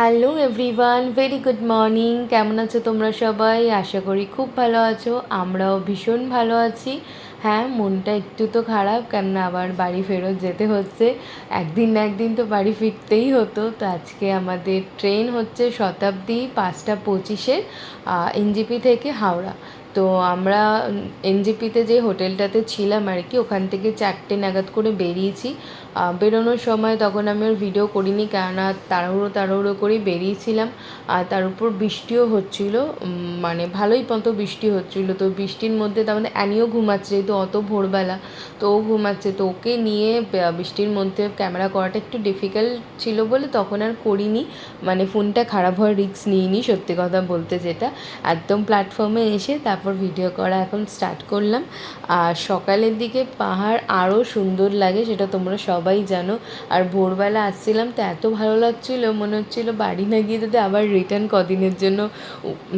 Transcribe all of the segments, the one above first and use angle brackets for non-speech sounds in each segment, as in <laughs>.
Hello everyone, very good morning. কেমন আছো তোমরা সবাই? আশা করি খুব ভালো আছো। আমরাও ভীষণ ভালো আছি। হ্যাঁ মনটা একটু তো খারাপ, কেননা আবার বাড়ি ফেরত যেতে হচ্ছে। একদিন না একদিন তো বাড়ি ফিরতেই হতো। তো আজকে আমাদের ট্রেন হচ্ছে শতাব্দী পাঁচটা পঁচিশে এনজিপি থেকে হাওড়া। তো আমরা এনজিপিতে যে হোটেলটাতে ছিলাম আর কি, ওখান থেকে চারটে নাগাদ করে বেরিয়েছি। বেরোনোর সময় তখন আমি ওর ভিডিও করিনি, কেননা তাড়াহুড়ো তাড়াহুড়ো করেই বেরিয়েছিলাম। আর তার উপর বৃষ্টিও হচ্ছিল মানে ভালোই মতো বৃষ্টি হচ্ছিল। তো বৃষ্টির মধ্যে তার মধ্যে অ্যানিও ঘুমাচ্ছে, যেহেতু অত ভোরবেলা। তো ও ঘুমাচ্ছে, তো ওকে নিয়ে বৃষ্টির মধ্যে ক্যামেরা করাটা একটু ডিফিকাল্ট ছিল বলে তখন আর করিনি। মানে ফোনটা খারাপ হওয়ার রিস্ক নিইনি, সত্যি কথা বলতে যেটা। একদম প্ল্যাটফর্মে এসে তারপর ভিডিও করা এখন স্টার্ট করলাম। আর সকালের দিকে পাহাড় আরও সুন্দর লাগে, সেটা তোমরা সবাই জানো। আর ভোরবেলা আসছিলাম তো এত ভালো লাগছিল, মনে হচ্ছিল বাড়ি না গিয়ে যদি আবার রিটার্ন কদিনের জন্য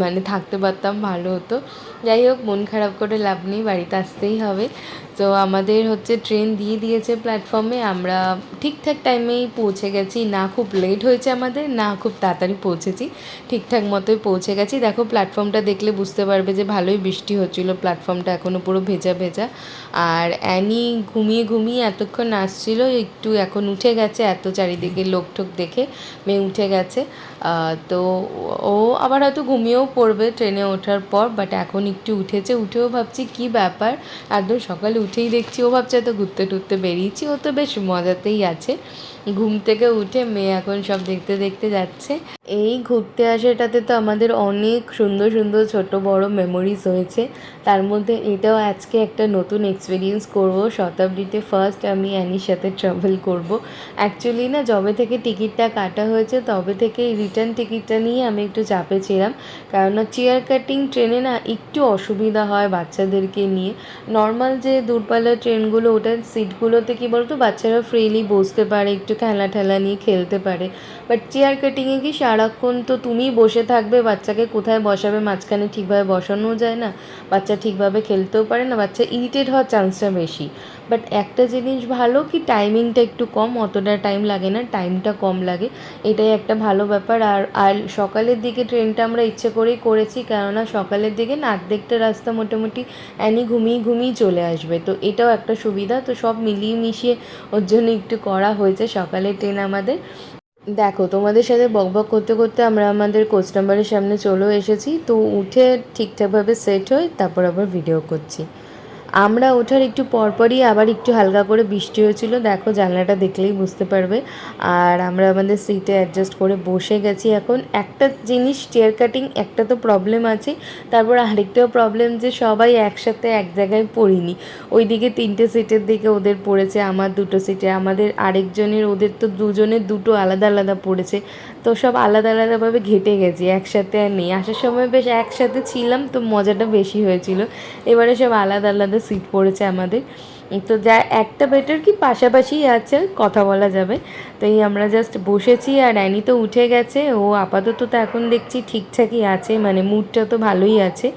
মানে থাকতে পারতাম, ভালো হতো। যাই হোক, মন খারাপ করে লাভ নেই, বাড়িতে আসতেই হবে। তো আমাদের হচ্ছে ট্রেন দিয়ে দিয়েছে প্ল্যাটফর্মে আমরা ঠিকঠাক টাইমেই পৌঁছে গেছি। না খুব লেট হয়েছে আমাদের, না খুব তাড়াতাড়ি পৌঁছেছি। ঠিকঠাক মতোই পৌঁছে গেছি। দেখো প্ল্যাটফর্মটা দেখলে বুঝতে পারবে যে ভালোই বৃষ্টি হচ্ছিল। প্ল্যাটফর্মটা এখনও পুরো ভেজা ভেজা। আর অ্যানি ঘুমিয়ে ঘুমিয়ে এতক্ষণ আসছিল, একটু এখন উঠে গেছে। এত চারিদিকে লোক টোক দেখে মেয়ে উঠে গেছে। তো ও আবার হয়তো ঘুমিয়েও পড়বে ট্রেনে ওঠার পর বাট এখন একটু উঠেছে। উঠেও ভাবছি কি ব্যাপার? একদম সকালে উঠেই দেখছি, ও ভাবছে হয়তো ঘুরতে টুরতে বেরিয়েছি। ও তো বেশ মজাতেই আছে। ঘুম থেকে উঠে মেয়ে এখন সব দেখতে দেখতে যাচ্ছে। এই ঘুরতে আসাটাতে তো আমাদের অনেক সুন্দর সুন্দর ছোট বড় মেমোরিজ হয়েছে। তার মধ্যে এটাও আজকে একটা নতুন এক্সপিরিয়েন্স করব। শতাব্দীতে ফার্স্ট আমি অ্যানির সাথে ট্রাভেল করব। অ্যাকচুয়ালি না, যবে থেকে টিকিটটা কাটা হয়েছে, তবে থেকে রিটার্ন টিকিটটা নিয়ে আমি একটু চাপে ছিলাম। কেননা চেয়ার কাটিং ট্রেনে না একটু অসুবিধা হয় বাচ্চাদেরকে নিয়ে। নর্মাল যে দূরপাল্লার ট্রেনগুলো ওটার সিটগুলোতে কী বলতো, বাচ্চারা ফ্রিলি বসতে পারে একটু খেলা ঠেলা নিয়ে খেলতে পারে। বাট চেয়ার কাটিংয়ে কি সারাক্ষণ তো তুমি বসে থাকবে, বাচ্চাকে কোথায় বসাবে, মাঝখানে ঠিকভাবে বসানোও যায় না, বাচ্চা ঠিকভাবে খেলতেও পারে না, বাচ্চা ইরিটেট হওয়ার চান্সটা বেশি। বাট একটা জিনিস ভালো কি টাইমিংটা একটু কম, অতটা টাইম লাগে না টাইমটা কম লাগে, এটাই একটা ভালো ব্যাপার। আর আর সকালের দিকে ট্রেনটা আমরা ইচ্ছে করেই করেছি, কেননা সকালের দিকে না অর্ধেকটা রাস্তা মোটামুটি অ্যানি ঘুমিয়ে ঘুমিয়ে চলে আসবে। তো এটাও একটা সুবিধা, তো সব মিলিয়ে মিশিয়ে ওর জন্য একটু করা হয়েছে সকালের ট্রেন আমাদের। দেখো, তোমাদের সাথে বকবক করতে করতে আমরা আমাদের কোচ নাম্বারের সামনে চলেও এসেছি। তো উঠে ঠিকঠাকভাবে সেট হয়ে তারপর আবার ভিডিও করছি। আমরা ওঠার একটু পরপরই আবার একটু হালকা করে বৃষ্টি হয়েছিল। দেখো, জানলাটা দেখলেই বুঝতে পারবে। আর আমরা আমাদের সিটে অ্যাডজাস্ট করে বসে গেছি এখন। একটা জিনিস চেয়ার কাটিং একটা তো প্রবলেম আছে। তারপর আরেকটাও প্রবলেম যে সবাই একসাথে এক জায়গায় পড়িনি। ওইদিকে তিনটে সিটের দিকে ওদের পড়েছে, আমার দুটো সিটে আমাদের আরেকজনের, ওদের তো দুজনের দুটো আলাদা আলাদা পড়েছে। তো সব আলাদা আলাদাভাবে ঘেটে গেছি, একসাথে আর নেই। আসার সময় বেশ একসাথে ছিলাম, তো মজাটা বেশি হয়েছিল। এবারে সব আলাদা আলাদা সিট পড়েছে আমাদের। তো যা, একটা বেটার কি পাশাপাশি আছে, কথা বলা যাবে। তো এই আমরা জাস্ট বসেছি আর অ্যানি তো উঠে গেছে। ও আপাতত তো এখন দেখছি ঠিকঠাকই আছে মানে মুডটা তো ভালোই আছে।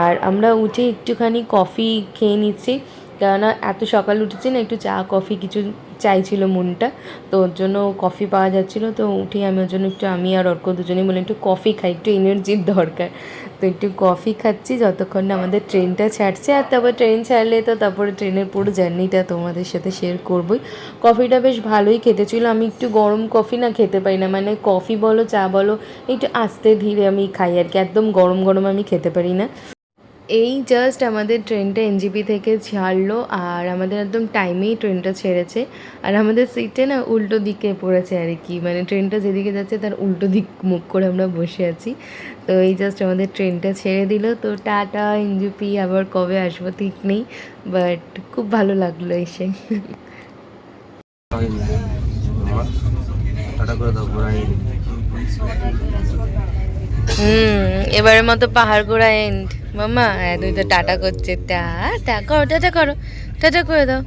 আর আমরা উঠে একটুখানি কফি খেয়ে নিচ্ছি। কেননা এত সকাল উঠেছি না, একটু চা কফি কিছু চাইছিল মনটা, তো ওর জন্য কফি পাওয়া যাচ্ছিল, তো উঠে আমি ওর জন্য একটু, আমি আর অর্ক দুজনেই বলে একটু কফি খাই, একটু এনার্জির দরকার। তো একটু কফি খাচ্ছি, যতক্ষণ না আমাদের ট্রেনটা ছাড়ছে, আর তারপর ট্রেন ছাড়লে তো তারপরে ট্রেনের পুরো জার্নিটা তোমাদের সাথে শেয়ার করবই। কফিটা বেশ ভালোই খেতে ছিল আমি একটু গরম কফি না খেতে পারি না মানে কফি বলো, চা বলো, একটু আস্তে ধীরে আমি খাই আর কি, একদম গরম গরম আমি খেতে পারি না। এই জাস্ট আমাদের ট্রেনটা এনজিপি থেকে ছাড়লো আর আমাদের একদম টাইমেই ট্রেনটা ছেড়েছে। আর আমাদের সিটে না উল্টো দিকে পড়েছে আর কি। মানে ট্রেনটা যেদিকে যাচ্ছে তার উল্টো দিক মুখ করে আমরা বসে আছি। তো এই জাস্ট আমাদের ট্রেনটা ছেড়ে দিল। তো টাটা এনজিপি আবার কবে আসব ঠিক নেই বাট খুব ভালো লাগল এসে। টাটা করে দাও হুম এবারের মতো পাহাড় ঘোড়া এন্ড মামা হ্যাঁ তুই তো টাটা করছে টাটা করো টাটা করো, টাটা করে দাও,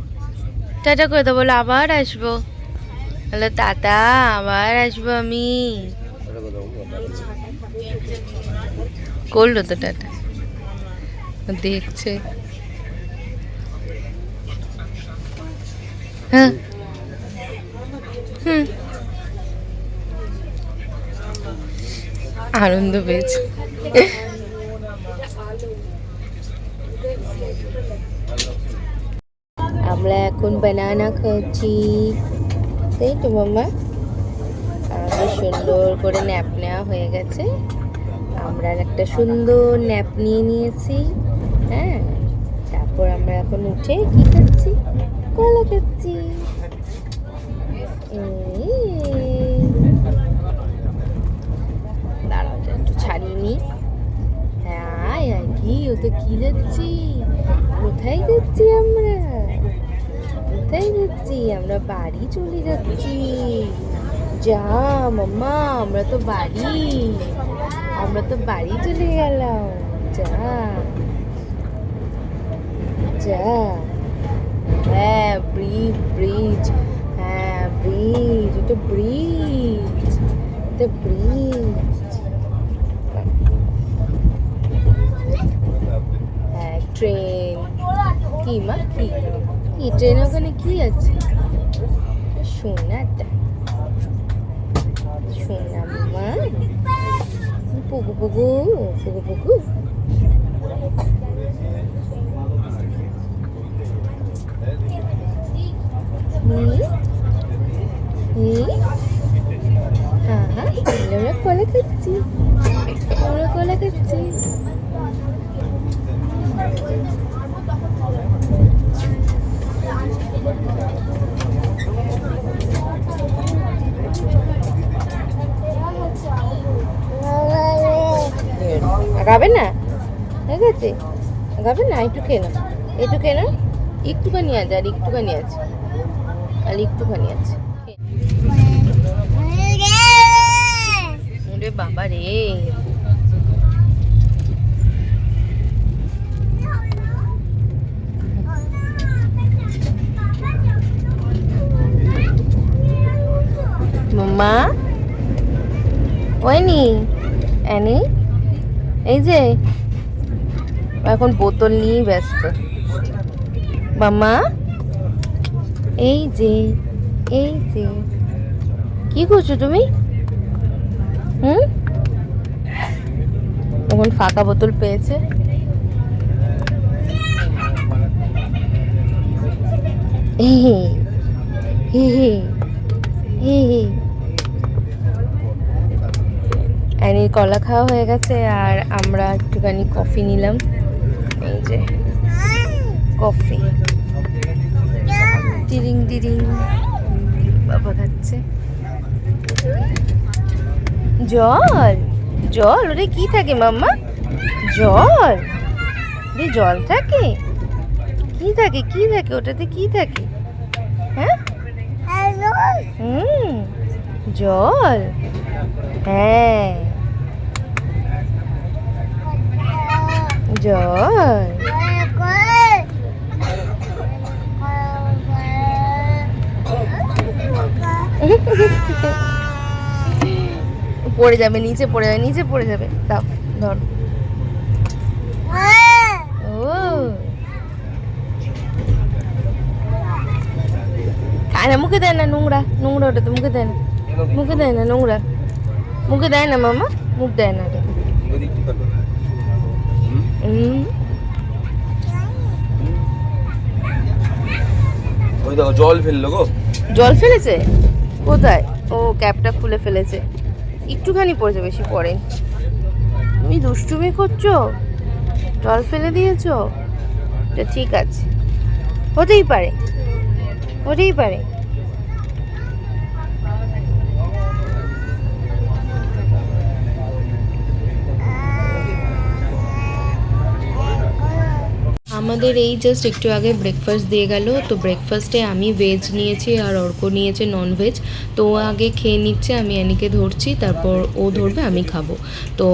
টাটা করে দাও, বলো আবার আসব। বলো টাটা আবার আসব আমি। করল তো টাটা। দেখছে। হ্যাঁ। হুম। আনন্দ পেয়েছে। আমরা এখন বানানা খাচ্ছি। তাই তো মাম্মা। সুন্দর করে ন্যাপ নেওয়া হয়ে গেছে। আমরা একটা সুন্দর ন্যাপ নিয়ে নিয়েছি। হ্যাঁ তারপর আমরা এখন উঠে কি খাচ্ছি? কলা খাচ্ছি এই। দাঁড়াও যা, একটু ছাড়িয়ে নি হ্যাঁ আয় আয় কি তো কি যাচ্ছি কোথায় যাচ্ছি আমরা? কোথায় যাচ্ছি আমরা বাড়ি চলে যাচ্ছি। যা, মাম্মা, আমরা তো বাড়ি। আমরা তো বাড়ি চলে গেলাম। যা। যা। হ্যাঁ ব্রিজ ব্রিজ হ্যাঁ ব্রিজ এটা ব্রিজ এটা ব্রিজ হ্যাঁ ট্রেন কি মা, কি? কি ট্রেন ওখানে কি আছে? সোনাটা সোনা মা? পুকু পুকু পুকু পুকু আমরা কলা খাচ্ছি আমরা কলা খাচ্ছি আগাবে না? ঠিক আছে? আগাবে না? একটু খেয়ে না একটু খেয়ে না একটুখানি আছে, আর একটুখানি আছে। আর একটুখানি আছে। বাবা রে। মাম্মা? ওইনি অ্যানি? এই যে, এখন বোতল নিয়েই ব্যস্ত। মাম্মা, এই যে এই যে। কি করছ তুমি? হুম? এখন ফাঁকা বোতল পেয়েছে। হে হে হে হে অ্যানির কলা খাওয়া হয়ে গেছে আর আমরা একটুখানি কফি নিলাম। এই যে কফি ডিরিং ডিরিং বাবা খাচ্ছে। জল? জল? ওরে কি থাকে মাম্মা? জল? রে জল থাকে? কি থাকে কি থাকে? ওটাতে কি থাকে? হ্যাঁ? হুম জল। হ্যাঁ। জল পড়ে যাবে, নিচে পড়ে যাবে, নিচে পড়ে যাবে। দাও, ধর। ও। না মুখে দেয় না নোংরা নোংরা ওটা তো, মুখে দেয় না। মুখে দেয় না নোংরা। মুখে দেয় না মামা? মুখ দেয় না ওটা। দেখো জল ফেলল গো। জল ফেলেছে? কোথায়? ও ক্যাপটা খুলে ফেলেছে। একটুখানি পড়েছে বেশি পড়ে। তুমি দুষ্টুমি করছ? জল ফেলে দিয়েছ? এটা ঠিক আছে। হতেই পারে। হতেই পারে। আমাদের এই জাস্ট একটু আগে ব্রেকফাস্ট দিয়ে গেল। তো ব্রেকফাস্টে আমি ভেজ নিয়েছি আর অর্ক নিয়েছে নন ভেজ তো ও আগে খেয়ে নিচ্ছে, আমি অ্যানিকে ধরছি, তারপর ও ধরবে, আমি খাব। তো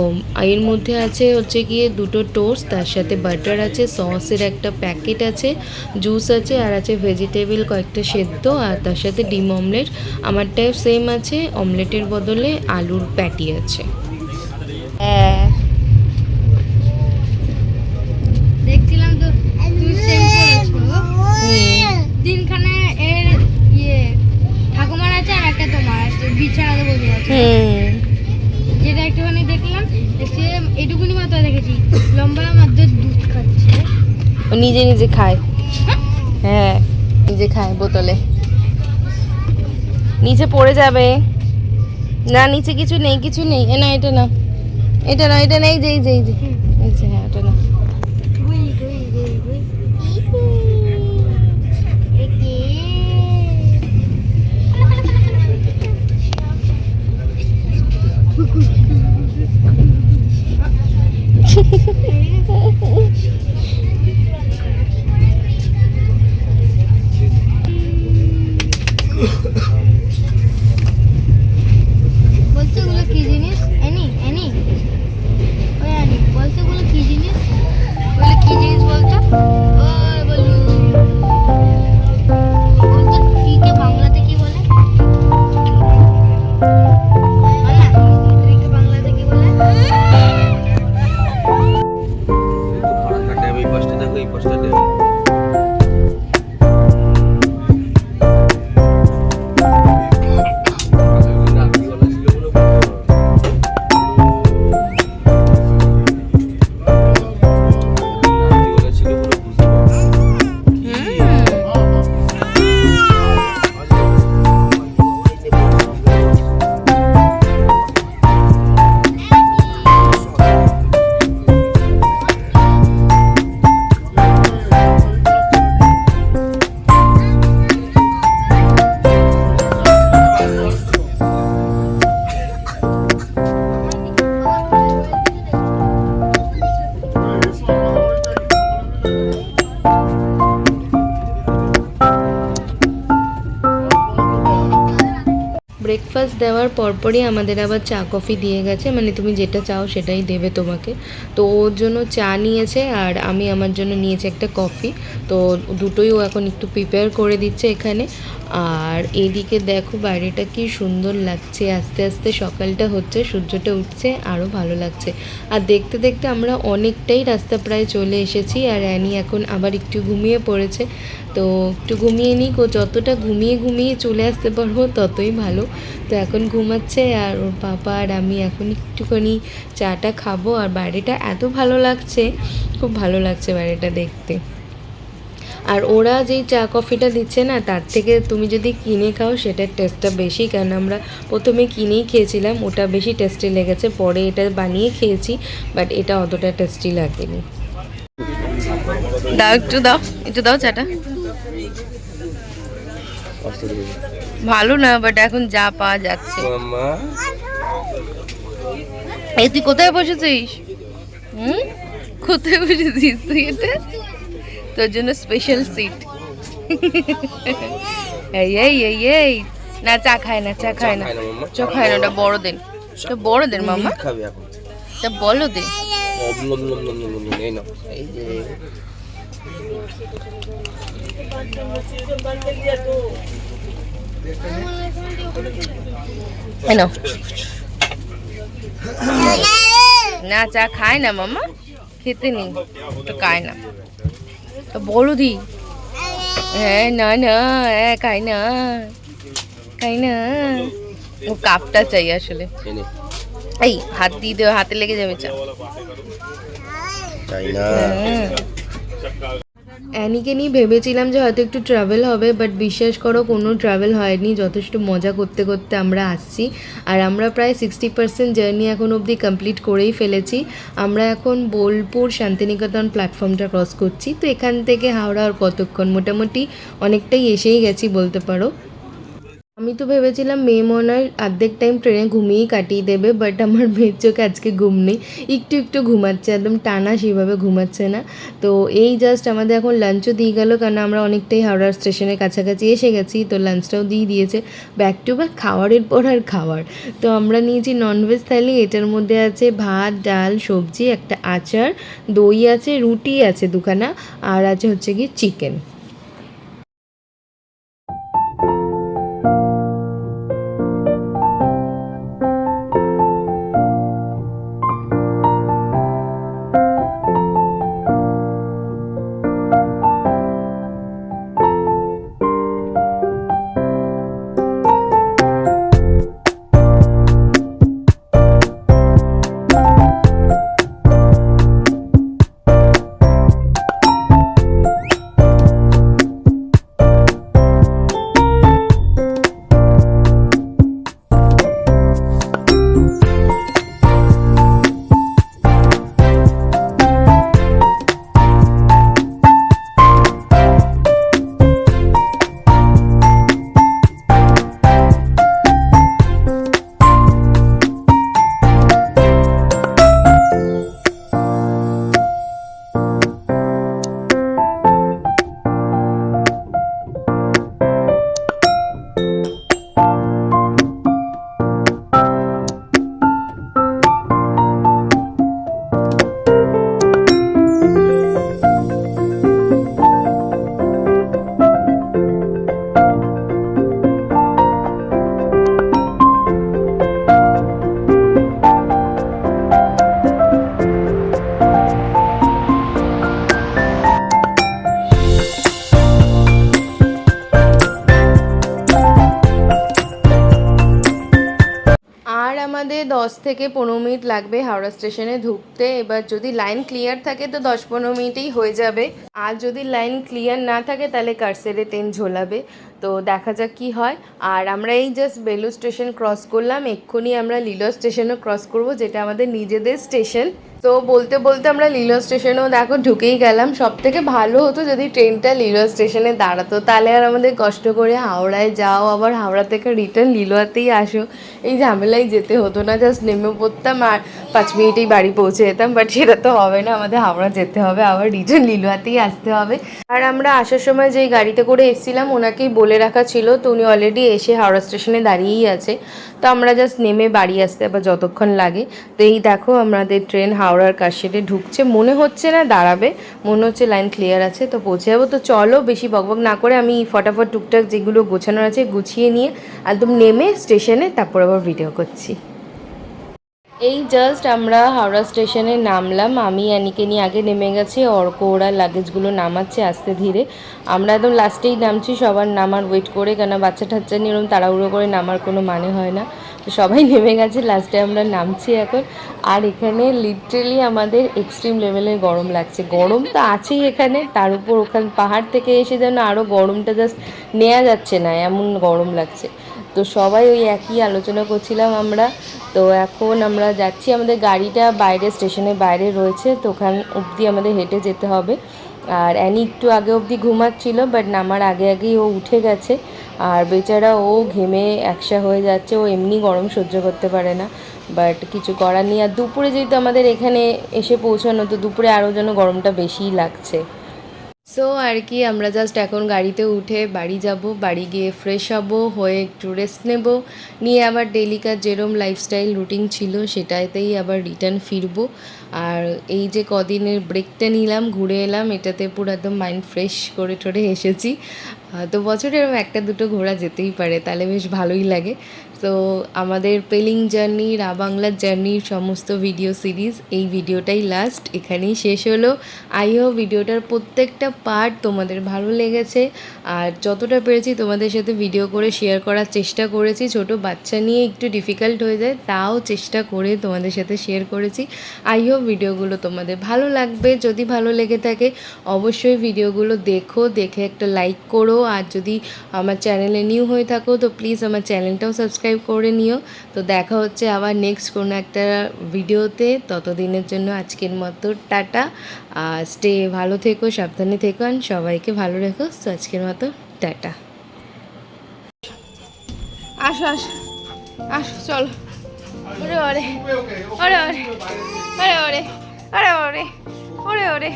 এর মধ্যে আছে হচ্ছে গিয়ে দুটো টোস্ট তার সাথে বাটার আছে সসের একটা প্যাকেট আছে জুস আছে, আর আছে ভেজিটেবল কয়েকটা সেদ্ধ, আর তার সাথে ডিম অমলেট আমারটাও সেম আছে অমলেটের বদলে আলুর প্যাটি আছে। হ্যাঁ। যেটা একটুখানি দেখলাম সে এটুকুনি মাথা দেখেছি। লম্বা মাধ্যমে দুধ খাচ্ছে। ও নিজে নিজে খায়? হ্যাঁ? হ্যাঁ? নিজে খায় বোতলে। নিচে পড়ে যাবে। না নিচে কিছু নেই কিছু নেই। এ না এটা না। এটা না এটা নেই যেই যেই যে ハハハハ。পরপরই আমাদের আবার চা, কফি দিয়ে গেছে। মানে তুমি যেটা চাও সেটাই দেবে তোমাকে। তো ওর জন্য চা নিয়েছে আর আমি আমার জন্য নিয়েছি একটা কফি। তো দুটোই ও এখন একটু প্রিপেয়ার করে দিচ্ছে এখানে। আর এদিকে দেখো বাইরেটা কি সুন্দর লাগছে। আস্তে আস্তে সকালটা হচ্ছে, সূর্যটা উঠছে আরও ভালো লাগছে। আর দেখতে দেখতে আমরা অনেকটাই রাস্তা প্রায় চলে এসেছি আর অ্যানি এখন আবার একটু ঘুমিয়ে পড়েছে। তো একটু ঘুমিয়ে নিই ও যতটা ঘুমিয়ে ঘুমিয়ে চলে আসতে পারব ততই ভালো। তো এখন ঘুমাচ্ছে আর ওর পাপা আর আমি এখন একটুখানি চাটা খাব আর বাইরেটা এত ভালো লাগছে, খুব ভালো লাগছে বাইরেটা দেখতে। আর ওরা যেই চা কফিটা দিচ্ছে না, তার থেকে তুমি যদি কিনে খাও সেটার টেস্টটা বেশি। কারণ আমরা প্রথমে কিনেই খেয়েছিলাম, ওটা বেশি টেস্টি লেগেছে, পরে এটা বানিয়ে খেয়েছি বাট এটা অতটা টেস্টি লাগেনি। দাও একটু দাও একটু দাও চাটা। ভালো না বাট এখন যা পাওয়া যাচ্ছে। এই তুই কোথায় বসেছিস? হুম? কোথায় বসেছিস তুই এটা? তোর জন্য স্পেশাল সিট এই এই এই এই। না চা খায় না চা খায় না। চা খায় না ওটা বড় দেন ওটা বড় দেন মামা। খাবে এখন? তা বলো দে। নম নম নম নম নম নম, এই নাও। না চা খায় না মামা। খেতে নেই তো খায় না। তো বলো দি। হ্যাঁ না না হ্যাঁ খাই না। খাই না। ও কাপটা চাই আসলে। এই হাত দিয়ে দেওয়া হাতে লেগে যাবে চা। চাই না। অ্যানিকে নিয়ে ভেবেছিলাম যে হয়তো একটু ট্রাভেল হবে বাট বিশ্বাস করো কোনো ট্রাভেল হয়নি, যথেষ্ট মজা করতে করতে আমরা আসছি। আর আমরা প্রায় সিক্সটি পার্সেন্ট জার্নি এখন অবধি কমপ্লিট করেই ফেলেছি। আমরা এখন বোলপুর শান্তিনিকেতন প্ল্যাটফর্মটা ক্রস করছি। তো এখান থেকে হাওড়া আর কতক্ষণ? মোটামুটি অনেকটাই এসেই গেছি বলতে পারো। আমি তো ভেবেছিলাম মেয়ে মনে হয় অর্ধেক টাইম ট্রেনে ঘুমিয়েই কাটিয়ে দেবে বাট আমার মেয়ের চোখে আজকে ঘুম নেই। একটু একটু ঘুমাচ্ছে, একদম টানা সেভাবে ঘুমাচ্ছে না। তো এই জাস্ট আমাদের এখন লাঞ্চও দিয়ে গেল কারণ আমরা অনেকটাই হাওড়া স্টেশনের কাছাকাছি এসে গেছি, তো লাঞ্চটাও দিয়ে দিয়েছে। ব্যাক টু ব্যাক খাওয়ারের পর আর খাওয়ার। তো আমরা নিয়েছি ননভেজ থালি, এটার মধ্যে আছে ভাত, ডাল, সবজি, একটা আচার, দই আছে, রুটি আছে দুখানা, আর আছে হচ্ছে কি চিকেন থেকে পনেরো মিনিট লাগবে হাওড়া স্টেশনে ঢুকতে। এবার যদি লাইন ক্লিয়ার থাকে তো দশ পনেরো মিনিটেই হয়ে যাবে। আর যদি লাইন ক্লিয়ার না থাকে তাহলে কারসেলে ট্রেন ঝোলাবে। তো দেখা যাক কি হয়। আর আমরা এই জাস্ট বেলু স্টেশন ক্রস করলাম। এক্ষুনি আমরা লিলো স্টেশনও ক্রস করব, যেটা আমাদের নিজেদের স্টেশন। তো বলতে বলতে আমরা লিলো স্টেশনেও দেখো ঢুকেই গেলাম। সব থেকে ভালো হতো যদি ট্রেনটা লিলো স্টেশনে দাঁড়াতো। তাহলে আর আমাদের কষ্ট করে হাওড়ায় যাও, আবার হাওড়া থেকে রিটার্ন লিলোয়াতেই আসো। এই ঝামেলায় যেতে হতো না জাস্ট নেমে পড়তাম আর পাঁচ মিনিটেই বাড়ি পৌঁছে যেতাম। বাট সেটা তো হবে না, আমাদের হাওড়া যেতে হবে, আবার রিটার্ন লিলোয়াতেই আসতে হবে। আর আমরা আসার সময় যেই গাড়িতে করে এসেছিলাম, ওনাকেই বলে রাখা ছিল, তো উনি অলরেডি এসে হাওড়া স্টেশনে দাঁড়িয়েই আছে। তো আমরা জাস্ট নেমে বাড়ি আসতে আবার যতক্ষণ লাগে। তো এই দেখো আমাদের ট্রেন হাওড়ার কাশিটে ঢুকছে, মনে হচ্ছে না দাঁড়াবে, মনে হচ্ছে লাইন ক্লিয়ার আছে, তো পৌঁছে যাব। তো চলো, বেশি বকবক না করে আমি ফটাফট টুকটাক যেগুলো গোছানোর আছে গুছিয়ে নিয়ে, একদম নেমে স্টেশনে তারপর আবার ভিডিও করছি। এই জাস্ট আমরা হাওড়া স্টেশনে নামলাম। আমি, অ্যানিকে নিয়ে আগে নেমে গেছি। অর্ক, ওরা লাগেজগুলো নামাচ্ছে আস্তে ধীরে। আমরা একদম লাস্টেই নামছি, সবার নামার ওয়েট করে কেন বাচ্চা টাচ্চা নিয়ে এরকম তাড়াহুড়ো করে নামার কোনো মানে হয় না। তো সবাই <laughs> নেমে গেছে লাস্টে আমরা নামছি এখন। আর এখানে লিটারেলি আমাদের এক্সট্রিম লেভেলের গরম লাগছে। গরম তো আছেই এখানে, তার উপর ওখান পাহাড় থেকে এসে যেন আরও গরমটা জাস্ট নেওয়া যাচ্ছে না, এমন গরম লাগছে। তো সবাই ওই একই আলোচনা করছিলাম আমরা। তো এখন আমরা যাচ্ছি, আমাদের গাড়িটা বাইরে স্টেশনের বাইরে রয়েছে, তো ওখান অবধি আমাদের হেঁটে যেতে হবে। আর অ্যানি একটু আগে অবধি ঘুমাচ্ছিল বাট নামার আগে আগেই ও উঠে গেছে। আর বেচারা ও ঘেমে একসা হয়ে যাচ্ছে, ও এমনি গরম সহ্য করতে পারে না। বাট কিছু করার নেই। আর দুপুরে যেহেতু আমাদের এখানে এসে পৌঁছানো, তো দুপুরে আরও যেন গরমটা বেশিই লাগছে। সো আর কি, আমরা জাস্ট এখন গাড়িতে উঠে বাড়ি যাব, বাড়ি গিয়ে ফ্রেশ হব, হয়ে একটু রেস্ট নেব, নিয়ে আবার ডেলিকার যেরম লাইফস্টাইল রুটিন ছিল সেটাতেই আবার রিটার্ন ফিরবো। আর এই যে কদিনের ব্রেকটা নিলাম, ঘুরে এলাম, এটাতে পুরো একদম মাইন্ড ফ্রেশ করে টরে এসেছি। তো বছরে এরকম একটা দুটো ঘোরা যেতেই পারে, তাহলে বেশ ভালোই লাগে। তো আমাদের পেলিং জার্নি, রা বাংলার জার্নির সমস্ত ভিডিও সিরিজ এই ভিডিওটাই লাস্ট এখানেই শেষ হলো। আই হোপ ভিডিওটার প্রত্যেকটা পার্ট তোমাদের ভালো লেগেছে, আর যতটা পেরেছি তোমাদের সাথে ভিডিও করে শেয়ার করার চেষ্টা করেছি। ছোট বাচ্চা নিয়ে একটু ডিফিকাল্ট হয়ে যায়, তাও চেষ্টা করে তোমাদের সাথে শেয়ার করেছি। আই হোপ ভিডিওগুলো তোমাদের ভালো লাগবে। যদি ভালো লেগে থাকে, অবশ্যই ভিডিওগুলো দেখো, দেখে একটা লাইক করো আর যদি আমার চ্যানেলে নিউ হয়ে থাকো, তো প্লিজ আমার চ্যানেলটাও সাবস্ক্রাইব করে নিও। তো দেখা হচ্ছে আবার নেক্সট কোনো একটা ভিডিওতে ততদিনের জন্য আজকের মতো টাটা। আর স্টে ভালো থেকো, সাবধানে থেকো আর সবাইকে ভালো রেখো। তো আজকের মতো টাটা। আসো আসো। আসো, চলো। ওরে ওরে। ওরে ওরে। ওরে ওরে। ওরে ওরে। ওরে ওরে।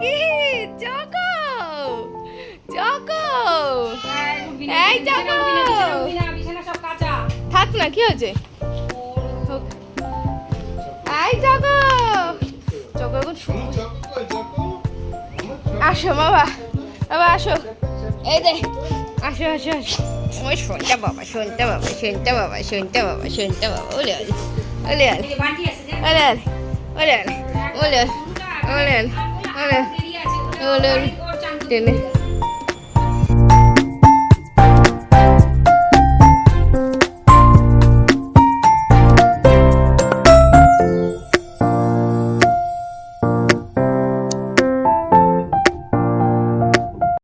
কি? জগো জগো এই জগো থাক না কি হয়েছে। এই জগো এখন আসো বাবা। বাবা আসো। এই দে। আসো আসো আসো। ওই শোনটা বাবা শোনটা বাবা শোনটা বাবা শোনটা বাবা শোনটা বাবা। ওলে ওলে ওলে ওলে ওলে ওলে ওলে ওলে હવે ટેલે